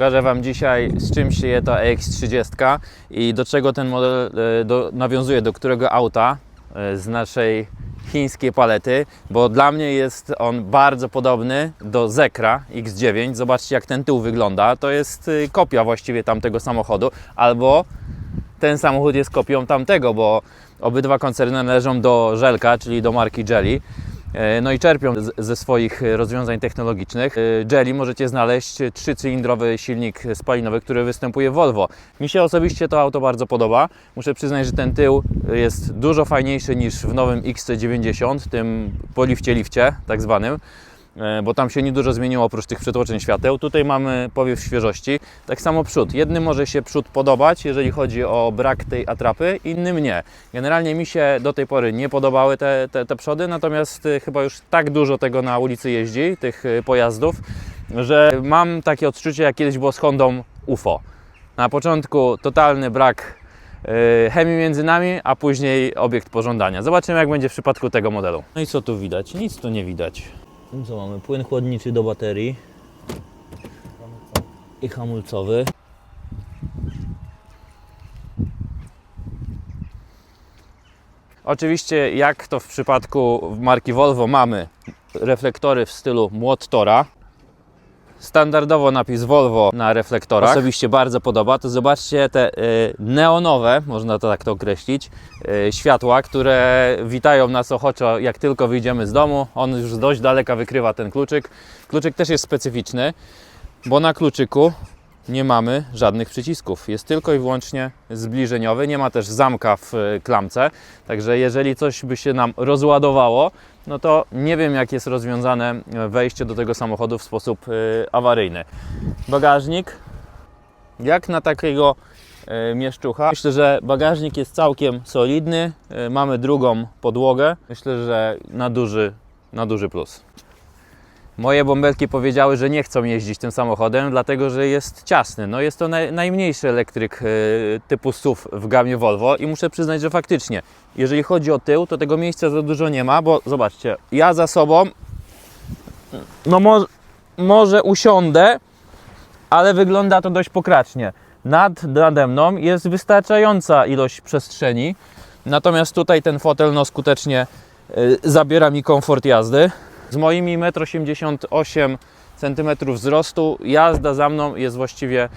Pokażę Wam dzisiaj z czym się je ta EX30 i do czego ten model e, do, nawiązuje, do którego auta e, z naszej chińskiej palety, bo dla mnie jest on bardzo podobny do Zekra X9. Zobaczcie jak ten tył wygląda. To jest y, kopia właściwie tamtego samochodu, albo ten samochód jest kopią tamtego, bo obydwa koncerny należą do Żelka, czyli do marki Jelly. E, No i czerpią ze swoich rozwiązań technologicznych. E, Jelly możecie znaleźć trzycylindrowy silnik spalinowy, który występuje w Volvo. Mi się osobiście to auto bardzo podoba. Muszę przyznać, że ten tył jest dużo fajniejszy niż w nowym XC90, tym polifcie lifcie tak zwanym bo tam się niedużo zmieniło oprócz tych przetłoczeń świateł. Tutaj mamy powiew świeżości. Tak samo przód. Jednym może się przód podobać, jeżeli chodzi o brak tej atrapy, innym nie. Generalnie mi się do tej pory nie podobały te, te, te przody, natomiast y, chyba już tak dużo tego na ulicy jeździ, tych y, pojazdów, że mam takie odczucie, jak kiedyś było z Hondą UFO. Na początku totalny brak y, chemii między nami, a później obiekt pożądania. Zobaczymy, jak będzie w przypadku tego modelu. No i co tu widać? Nic tu nie widać. Co mamy? Płyn chłodniczy do baterii i hamulcowy. Oczywiście, jak to w przypadku marki Volvo, mamy reflektory w stylu Młottora. Standardowo napis Volvo na reflektorach. Osobiście bardzo podoba. To zobaczcie te y, neonowe, można to tak to określić, y, światła, które witają nas ochoczo, jak tylko wyjdziemy z domu. On już dość daleka wykrywa ten kluczyk. Kluczyk też jest specyficzny, bo na kluczyku nie mamy żadnych przycisków. Jest tylko i wyłącznie zbliżeniowy. Nie ma też zamka w y, klamce. Także jeżeli coś by się nam rozładowało, no to nie wiem, jak jest rozwiązane e, wejście do tego samochodu w sposób y, awaryjny. Bagażnik, jak na takiego e, mieszczucha. Myślę, że bagażnik jest całkiem solidny. E, Mamy drugą podłogę. Myślę, że na duży, na duży plus. Moje bąbelki powiedziały, że nie chcą jeździć tym samochodem, dlatego że jest ciasny. No jest to naj, najmniejszy elektryk e, typu SUV w gamie Volvo i muszę przyznać, że faktycznie, jeżeli chodzi o tył, to tego miejsca za dużo nie ma, bo zobaczcie, ja za sobą, no mo, może usiądę, ale wygląda to dość pokracznie. Nad, nade mną jest wystarczająca ilość przestrzeni, natomiast tutaj ten fotel no, skutecznie y, zabiera mi komfort jazdy. Z moimi 1,88 m wzrostu jazda za mną jest właściwie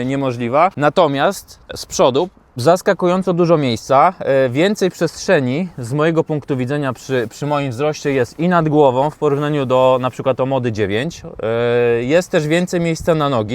y, niemożliwa. Natomiast z przodu zaskakująco dużo miejsca, y, więcej przestrzeni z mojego punktu widzenia przy, przy moim wzroście jest i nad głową w porównaniu do na przykład Omody 9. Y, Jest też więcej miejsca na nogi,